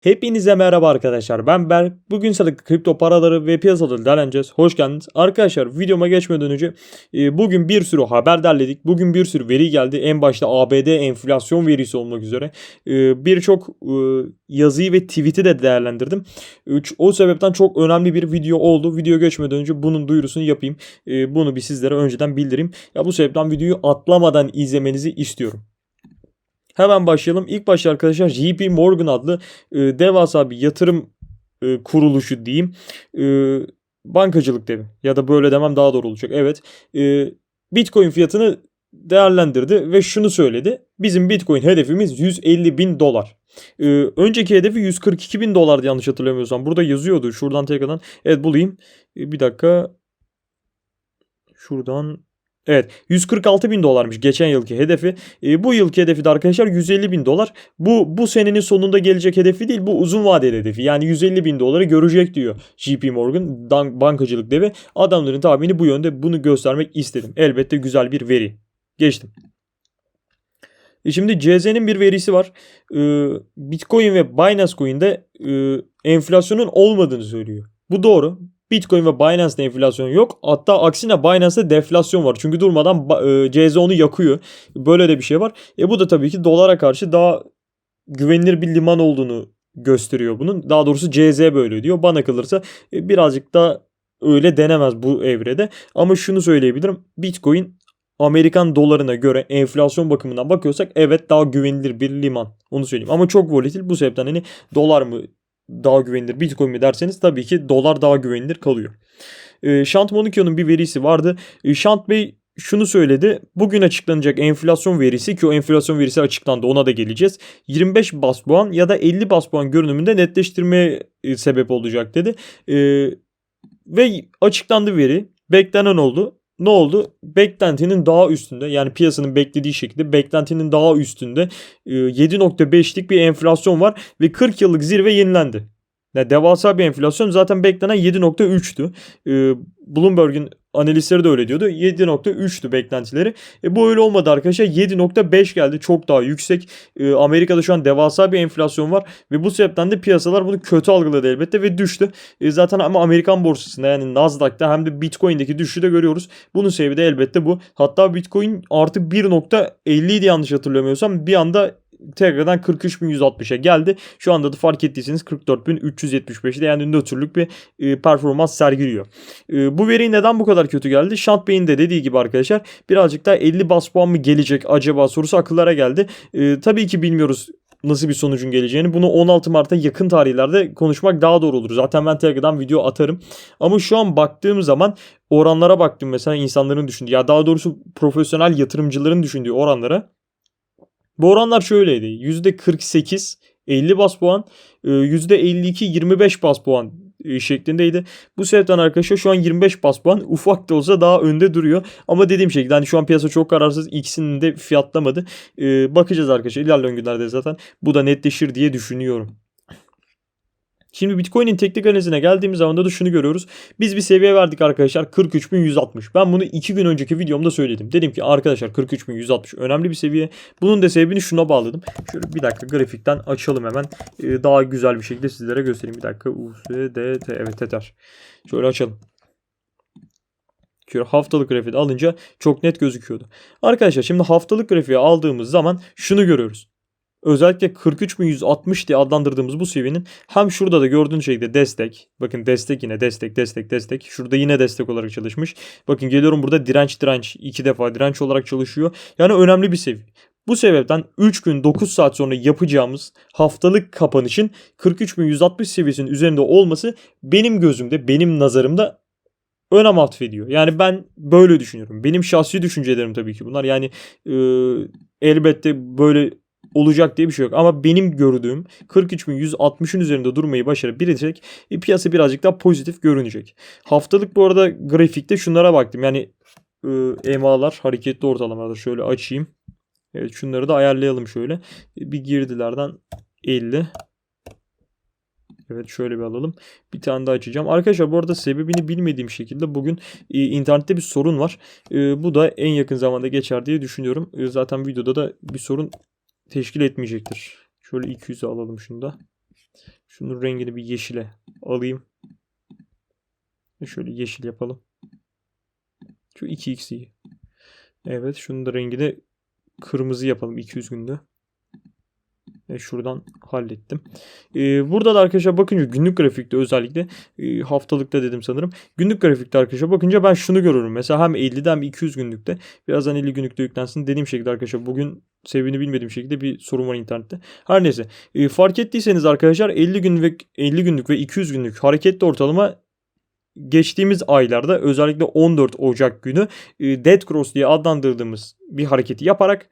Hepinize merhaba arkadaşlar. Ben Berk. Bugün sıradaki kripto paraları ve piyasaları değerleneceğiz. Hoş geldiniz. Arkadaşlar videoma geçmeden önce e, bugün bir sürü haber derledik. Bugün bir sürü veri geldi. En başta ABD enflasyon verisi olmak üzere. E, Birçok e, yazıyı ve tweet'i de değerlendirdim. O sebepten çok önemli bir video oldu. Video geçmeden önce bunun duyurusunu yapayım. E, Bunu bir sizlere önceden bildireyim. Ya bu sebepten videoyu atlamadan izlemenizi istiyorum. Hemen başlayalım. İlk başta arkadaşlar JP Morgan adlı e, devasa bir yatırım e, kuruluşu diyeyim. E, bankacılık devi ya da böyle demem daha doğru olacak. Evet. E, Bitcoin fiyatını değerlendirdi ve şunu söyledi. Bizim Bitcoin hedefimiz 150 bin dolar. E, önceki hedefi 142 bin dolardı yanlış hatırlamıyorsam. Burada yazıyordu. Şuradan tekrardan. Evet bulayım. E, bir dakika. Şuradan Evet 146 bin dolarmış geçen yılki hedefi. E, bu yılki hedefi de arkadaşlar 150 bin dolar. Bu bu senenin sonunda gelecek hedefi değil bu uzun vadeli hedefi. Yani 150 bin doları görecek diyor JP Morgan bankacılık devi. Adamların tahmini bu yönde bunu göstermek istedim. Elbette güzel bir veri. Geçtim. E şimdi CZ'nin bir verisi var. E, Bitcoin ve Binance Coin'de e, enflasyonun olmadığını söylüyor. Bu doğru. Bitcoin ve Binance'da enflasyon yok. Hatta aksine Binance'da deflasyon var. Çünkü durmadan e, CZ onu yakıyor. Böyle de bir şey var. E bu da tabii ki dolara karşı daha güvenilir bir liman olduğunu gösteriyor bunun. Daha doğrusu CZ böyle diyor. Bana kalırsa e, birazcık da öyle denemez bu evrede. Ama şunu söyleyebilirim. Bitcoin Amerikan dolarına göre enflasyon bakımından bakıyorsak evet daha güvenilir bir liman. Onu söyleyeyim. Ama çok volatil. Bu sebepten hani dolar mı daha güvenilir Bitcoin mi derseniz tabii ki dolar daha güvenilir kalıyor. E, Shant Monikyo'nun bir verisi vardı. E, Shant Bey şunu söyledi. Bugün açıklanacak enflasyon verisi ki o enflasyon verisi açıklandı ona da geleceğiz. 25 bas puan ya da 50 bas puan görünümünde netleştirmeye sebep olacak dedi. E, ve açıklandı veri. Beklenen oldu. Ne oldu? Beklentinin daha üstünde yani piyasanın beklediği şekilde beklentinin daha üstünde e, 7.5'lik bir enflasyon var ve 40 yıllık zirve yenilendi. Yani devasa bir enflasyon zaten beklenen 7.3'tü. E, Bloomberg'in analistleri de öyle diyordu. 7.3'tü beklentileri. E, bu öyle olmadı arkadaşlar. 7.5 geldi. Çok daha yüksek. E, Amerika'da şu an devasa bir enflasyon var. Ve bu sebepten de piyasalar bunu kötü algıladı elbette ve düştü. E, zaten ama Amerikan borsasında yani Nasdaq'ta hem de Bitcoin'deki düşüşü de görüyoruz. Bunun sebebi de elbette bu. Hatta Bitcoin artı 1.50 idi yanlış hatırlamıyorsam. Bir anda tekrardan 43.160'a geldi. Şu anda da fark ettiyseniz 44.375'de yani nötrlük bir e, performans sergiliyor. E, bu veri neden bu kadar kötü geldi? Şant Bey'in de dediği gibi arkadaşlar birazcık daha 50 bas puan mı gelecek acaba sorusu akıllara geldi. E, tabii ki bilmiyoruz nasıl bir sonucun geleceğini. Bunu 16 Mart'a yakın tarihlerde konuşmak daha doğru olur. Zaten ben Telegram'dan video atarım. Ama şu an baktığım zaman oranlara baktım mesela insanların düşündüğü ya daha doğrusu profesyonel yatırımcıların düşündüğü oranlara. Bu oranlar şöyleydi. %48 50 bas puan, e, %52 25 bas puan e, şeklindeydi. Bu sebepten arkadaşlar şu an 25 bas puan ufak da olsa daha önde duruyor. Ama dediğim şekilde hani şu an piyasa çok kararsız. İkisinin de fiyatlamadı. E, bakacağız arkadaşlar. İlerleyen günlerde zaten bu da netleşir diye düşünüyorum. Şimdi Bitcoin'in teknik analizine geldiğimiz zaman da şunu görüyoruz. Biz bir seviye verdik arkadaşlar 43.160. Ben bunu 2 gün önceki videomda söyledim. Dedim ki arkadaşlar 43.160 önemli bir seviye. Bunun da sebebini şuna bağladım. Şöyle bir dakika grafikten açalım hemen. Ee, daha güzel bir şekilde sizlere göstereyim. Bir dakika USDT evet Tether. Şöyle açalım. Şöyle haftalık grafiği alınca çok net gözüküyordu. Arkadaşlar şimdi haftalık grafiği aldığımız zaman şunu görüyoruz. Özellikle 43.160 diye adlandırdığımız bu seviyenin hem şurada da gördüğünüz şekilde destek. Bakın destek yine destek destek destek. Şurada yine destek olarak çalışmış. Bakın geliyorum burada direnç direnç. iki defa direnç olarak çalışıyor. Yani önemli bir seviye. Bu sebepten 3 gün 9 saat sonra yapacağımız haftalık kapanışın 43.160 seviyesinin üzerinde olması benim gözümde, benim nazarımda önem atfediyor. Yani ben böyle düşünüyorum. Benim şahsi düşüncelerim tabii ki bunlar. Yani e, elbette böyle olacak diye bir şey yok. Ama benim gördüğüm 43.160'ın üzerinde durmayı başarabilirsek e, piyasa birazcık daha pozitif görünecek. Haftalık bu arada grafikte şunlara baktım. Yani e, EMA'lar hareketli ortalamalar şöyle açayım. Evet şunları da ayarlayalım şöyle. E, bir girdilerden 50. Evet şöyle bir alalım. Bir tane daha açacağım. Arkadaşlar bu arada sebebini bilmediğim şekilde bugün e, internette bir sorun var. E, bu da en yakın zamanda geçer diye düşünüyorum. E, zaten videoda da bir sorun teşkil etmeyecektir. Şöyle 200'e alalım şunu da. Şunun rengini bir yeşile alayım. Şöyle yeşil yapalım. Şu 2x iyi. Evet şunun da rengini kırmızı yapalım 200 günde. Ve şuradan hallettim. Ee, burada da arkadaşlar bakınca günlük grafikte özellikle e, haftalıkta dedim sanırım. Günlük grafikte arkadaşlar bakınca ben şunu görüyorum. Mesela hem 50'de hem 200 günlükte. Birazdan 50 günlükte yüklensin. Dediğim şekilde arkadaşlar bugün sebebini bilmediğim şekilde bir sorun var internette. Her neyse. E, fark ettiyseniz arkadaşlar 50 gün ve 50 günlük ve 200 günlük hareketli ortalama geçtiğimiz aylarda özellikle 14 Ocak günü e, Dead Cross diye adlandırdığımız bir hareketi yaparak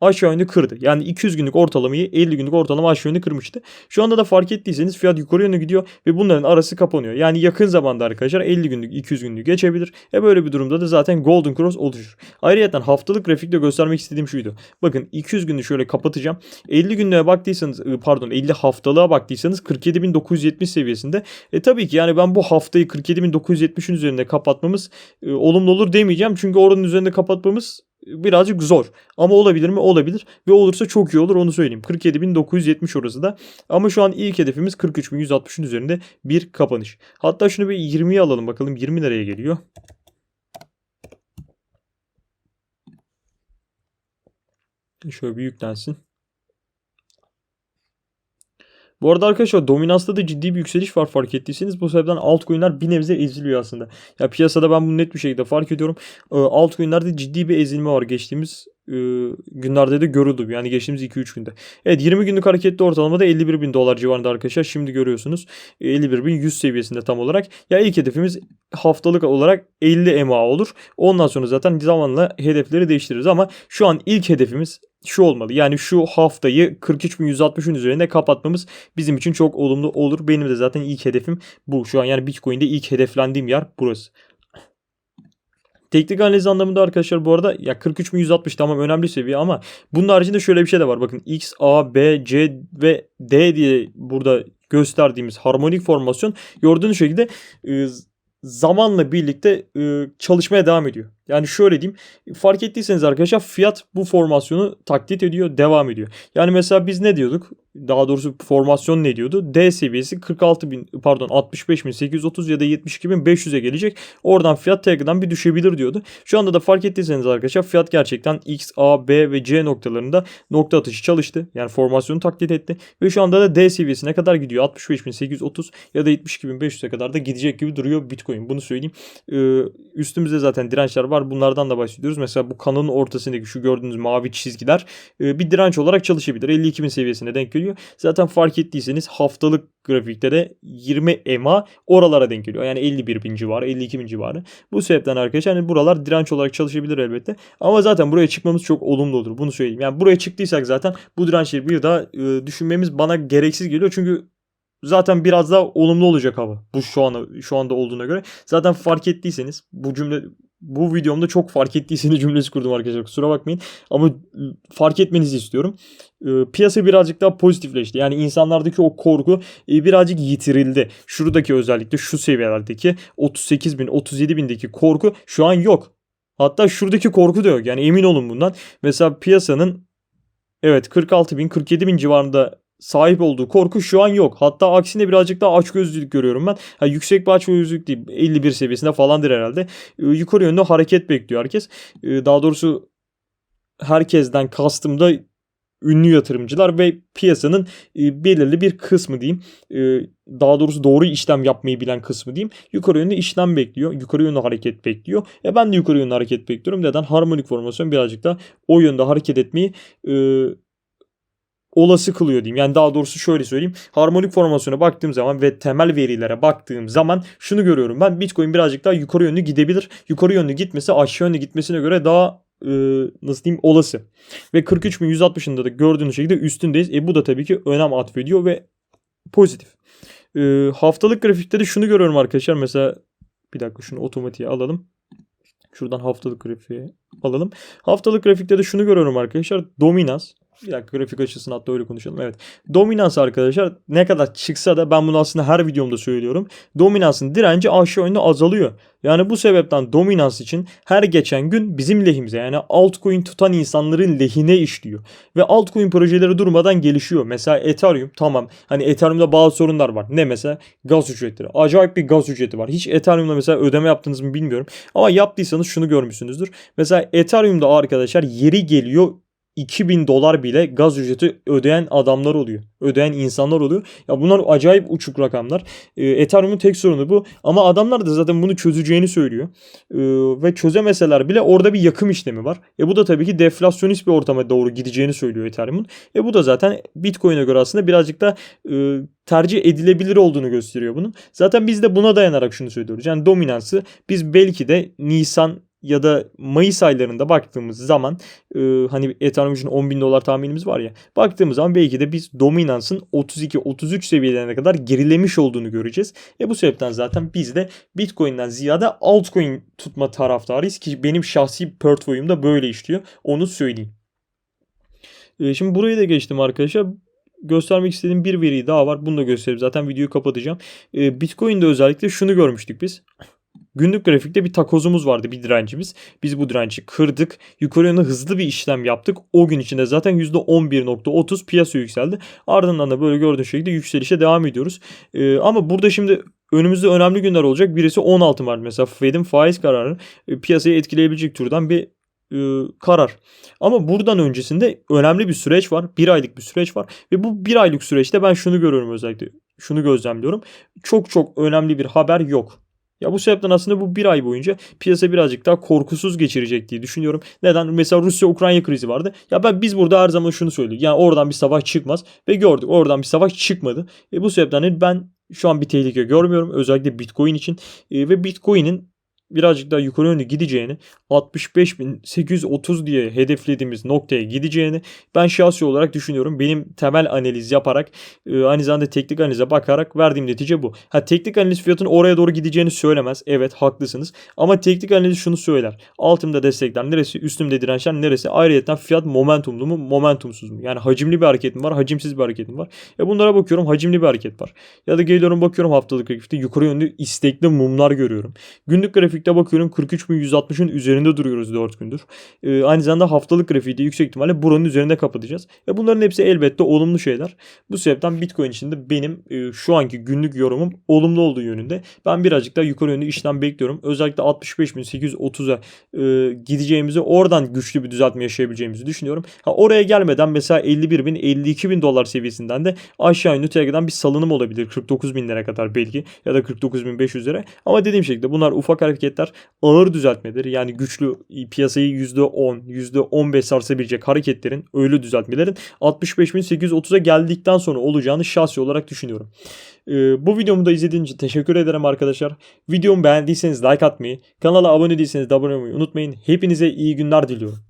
aşağı yönlü kırdı. Yani 200 günlük ortalamayı 50 günlük ortalama aşağı yönlü kırmıştı. Şu anda da fark ettiyseniz fiyat yukarı yönlü gidiyor ve bunların arası kapanıyor. Yani yakın zamanda arkadaşlar 50 günlük 200 günlük geçebilir. E böyle bir durumda da zaten Golden Cross oluşur. Ayrıca haftalık grafikte göstermek istediğim şuydu. Bakın 200 günü şöyle kapatacağım. 50 günlüğe baktıysanız ıı, pardon 50 haftalığa baktıysanız 47.970 seviyesinde. E tabii ki yani ben bu haftayı 47.970'in üzerinde kapatmamız e, olumlu olur demeyeceğim. Çünkü oranın üzerinde kapatmamız birazcık zor. Ama olabilir mi? Olabilir. Ve olursa çok iyi olur onu söyleyeyim. 47.970 orası da. Ama şu an ilk hedefimiz 43.160'ın üzerinde bir kapanış. Hatta şunu bir 20'ye alalım bakalım 20 nereye geliyor. Şöyle bir yüklensin. Bu arada arkadaşlar dominansta da ciddi bir yükseliş var fark ettiyseniz. Bu sebepten altcoin'ler bir nebze eziliyor aslında. Ya piyasada ben bunu net bir şekilde fark ediyorum. E, altcoin'lerde ciddi bir ezilme var geçtiğimiz e, günlerde de görüldü. Yani geçtiğimiz 2-3 günde. Evet 20 günlük hareketli ortalamada 51 bin dolar civarında arkadaşlar. Şimdi görüyorsunuz 51 bin 100 seviyesinde tam olarak. Ya ilk hedefimiz haftalık olarak 50 EMA olur. Ondan sonra zaten zamanla hedefleri değiştiririz ama şu an ilk hedefimiz şu olmalı. Yani şu haftayı 43.160'ın üzerinde kapatmamız bizim için çok olumlu olur. Benim de zaten ilk hedefim bu. Şu an yani Bitcoin'de ilk hedeflendiğim yer burası. Teknik analiz anlamında arkadaşlar bu arada ya 43.160 tamam önemli seviye ama bunun haricinde şöyle bir şey de var. Bakın X, A, B, C ve D diye burada gösterdiğimiz harmonik formasyon gördüğünüz şekilde e, zamanla birlikte e, çalışmaya devam ediyor. Yani şöyle diyeyim. Fark ettiyseniz arkadaşlar fiyat bu formasyonu taklit ediyor, devam ediyor. Yani mesela biz ne diyorduk? Daha doğrusu formasyon ne diyordu? D seviyesi 46 bin pardon 65.830 ya da 72.500'e gelecek. Oradan fiyat tekrardan bir düşebilir diyordu. Şu anda da fark ettiyseniz arkadaşlar fiyat gerçekten X, A, B ve C noktalarında nokta atışı çalıştı. Yani formasyonu taklit etti. Ve şu anda da D seviyesine kadar gidiyor. 65.830 ya da 72.500'e kadar da gidecek gibi duruyor Bitcoin. Bunu söyleyeyim. Ee, üstümüzde zaten dirençler var. Bunlardan da bahsediyoruz. Mesela bu kanalın ortasındaki şu gördüğünüz mavi çizgiler e, bir direnç olarak çalışabilir. 52 bin seviyesine denk geliyor. Zaten fark ettiyseniz haftalık grafikte de 20 EMA oralara denk geliyor. Yani 51 bin civarı, 52 bin civarı. Bu sebepten arkadaşlar yani buralar direnç olarak çalışabilir elbette. Ama zaten buraya çıkmamız çok olumlu olur. Bunu söyleyeyim. Yani buraya çıktıysak zaten bu dirençleri bir daha e, düşünmemiz bana gereksiz geliyor. Çünkü zaten biraz daha olumlu olacak hava. Bu şu anda şu anda olduğuna göre. Zaten fark ettiyseniz bu cümle bu videomda çok fark ettiyseniz cümlesi kurdum arkadaşlar. Kusura bakmayın. Ama fark etmenizi istiyorum. E, piyasa birazcık daha pozitifleşti. Yani insanlardaki o korku e, birazcık yitirildi. Şuradaki özellikle şu seviyelerdeki 38 bin 37 bindeki korku şu an yok. Hatta şuradaki korku da yok. Yani emin olun bundan. Mesela piyasanın evet 46 bin 47 bin civarında sahip olduğu korku şu an yok. Hatta aksine birazcık daha açgözlülük görüyorum ben. Ha, yüksek bir açgözlülük değil. 51 seviyesinde falandır herhalde. Ee, yukarı yönde hareket bekliyor herkes. Ee, daha doğrusu herkesten kastım da ünlü yatırımcılar ve piyasanın e, belirli bir kısmı diyeyim. E, daha doğrusu doğru işlem yapmayı bilen kısmı diyeyim. Yukarı yönde işlem bekliyor. Yukarı yönde hareket bekliyor. E ben de yukarı yönde hareket bekliyorum. Neden? Harmonik formasyon birazcık da o yönde hareket etmeyi e, olası kılıyor diyeyim. Yani daha doğrusu şöyle söyleyeyim. Harmonik formasyona baktığım zaman ve temel verilere baktığım zaman şunu görüyorum ben. Bitcoin birazcık daha yukarı yönlü gidebilir. Yukarı yönlü gitmesi aşağı yönlü gitmesine göre daha e, nasıl diyeyim olası. Ve 43.160'ında da gördüğünüz şekilde üstündeyiz. E bu da tabii ki önem atfediyor ve pozitif. E, haftalık grafikte de şunu görüyorum arkadaşlar. Mesela bir dakika şunu otomatiğe alalım. Şuradan haftalık grafiğe alalım. Haftalık grafikte de şunu görüyorum arkadaşlar. Dominans bir dakika grafik açısını hatta öyle konuşalım. Evet. Dominans arkadaşlar ne kadar çıksa da ben bunu aslında her videomda söylüyorum. Dominansın direnci aşağı yönde azalıyor. Yani bu sebepten dominans için her geçen gün bizim lehimize yani altcoin tutan insanların lehine işliyor. Ve altcoin projeleri durmadan gelişiyor. Mesela Ethereum tamam hani Ethereum'da bazı sorunlar var. Ne mesela? Gaz ücretleri. Acayip bir gaz ücreti var. Hiç Ethereum'da mesela ödeme yaptınız mı bilmiyorum. Ama yaptıysanız şunu görmüşsünüzdür. Mesela Ethereum'da arkadaşlar yeri geliyor 2000 dolar bile gaz ücreti ödeyen adamlar oluyor. Ödeyen insanlar oluyor. Ya bunlar acayip uçuk rakamlar. E, Ethereum'un tek sorunu bu. Ama adamlar da zaten bunu çözeceğini söylüyor. E, ve çözemeseler bile orada bir yakım işlemi var. E bu da tabii ki deflasyonist bir ortama doğru gideceğini söylüyor Ethereum'un. E bu da zaten Bitcoin'e göre aslında birazcık da e, tercih edilebilir olduğunu gösteriyor bunun. Zaten biz de buna dayanarak şunu söylüyoruz. Yani dominansı biz belki de Nisan ya da Mayıs aylarında baktığımız zaman e, hani Ethereum için 10 bin dolar tahminimiz var ya baktığımız zaman belki de biz dominansın 32-33 seviyelerine kadar gerilemiş olduğunu göreceğiz. E bu sebepten zaten biz de Bitcoin'den ziyade altcoin tutma taraftarıyız ki benim şahsi portföyüm de böyle işliyor. Onu söyleyeyim. E, şimdi burayı da geçtim arkadaşlar göstermek istediğim bir veri daha var. Bunu da göstereyim. Zaten videoyu kapatacağım. E, Bitcoin'de özellikle şunu görmüştük biz. Günlük grafikte bir takozumuz vardı bir direncimiz. Biz bu direnci kırdık. Yukarı yönde hızlı bir işlem yaptık. O gün içinde zaten %11.30 piyasa yükseldi. Ardından da böyle gördüğünüz şekilde yükselişe devam ediyoruz. Ee, ama burada şimdi önümüzde önemli günler olacak. Birisi 16 Mart mesela Fed'in faiz kararı e, piyasayı etkileyebilecek türden bir e, karar. Ama buradan öncesinde önemli bir süreç var. Bir aylık bir süreç var. Ve bu bir aylık süreçte ben şunu görüyorum özellikle. Şunu gözlemliyorum. Çok çok önemli bir haber yok. Ya bu sebepten aslında bu bir ay boyunca piyasa birazcık daha korkusuz geçirecek diye düşünüyorum. Neden? Mesela Rusya-Ukrayna krizi vardı. Ya ben biz burada her zaman şunu söyledik. Yani oradan bir savaş çıkmaz. Ve gördük oradan bir savaş çıkmadı. E bu sebepten ben şu an bir tehlike görmüyorum. Özellikle Bitcoin için. E, ve Bitcoin'in birazcık daha yukarı yönlü gideceğini 65.830 diye hedeflediğimiz noktaya gideceğini ben şahsi olarak düşünüyorum. Benim temel analiz yaparak e, aynı zamanda teknik analize bakarak verdiğim netice bu. Ha teknik analiz fiyatın oraya doğru gideceğini söylemez. Evet haklısınız. Ama teknik analiz şunu söyler. Altımda destekler neresi, üstümde dirençler neresi? Ayrıca fiyat momentumlu mu, momentumsuz mu? Yani hacimli bir hareket mi var, hacimsiz bir hareket mi var? E bunlara bakıyorum hacimli bir hareket var. Ya da geliyorum bakıyorum haftalık grafikte yukarı yönlü istekli mumlar görüyorum. Günlük grafikte bakıyorum 43.160'ın üzerinde duruyoruz 4 gündür. E, aynı zamanda haftalık grafiği de yüksek ihtimalle buranın üzerinde kapatacağız. E bunların hepsi elbette olumlu şeyler. Bu sebepten Bitcoin için de benim e, şu anki günlük yorumum olumlu olduğu yönünde. Ben birazcık daha yukarı yönlü işlem bekliyorum. Özellikle 65.830'a e, gideceğimizi oradan güçlü bir düzeltme yaşayabileceğimizi düşünüyorum. Ha, oraya gelmeden mesela 51.000 52.000 dolar seviyesinden de aşağı yönlü tekrardan bir salınım olabilir. 49.000'lere kadar belki ya da 49.500'lere. Ama dediğim şekilde bunlar ufak hareketler ağır düzeltmedir. Yani güçlü piyasayı %10, %15 sarsabilecek hareketlerin öyle düzeltmelerin 65.830'a geldikten sonra olacağını şahsi olarak düşünüyorum. Ee, bu videomu da izlediğiniz için teşekkür ederim arkadaşlar. Videomu beğendiyseniz like atmayı, kanala abone değilseniz de abone olmayı unutmayın. Hepinize iyi günler diliyorum.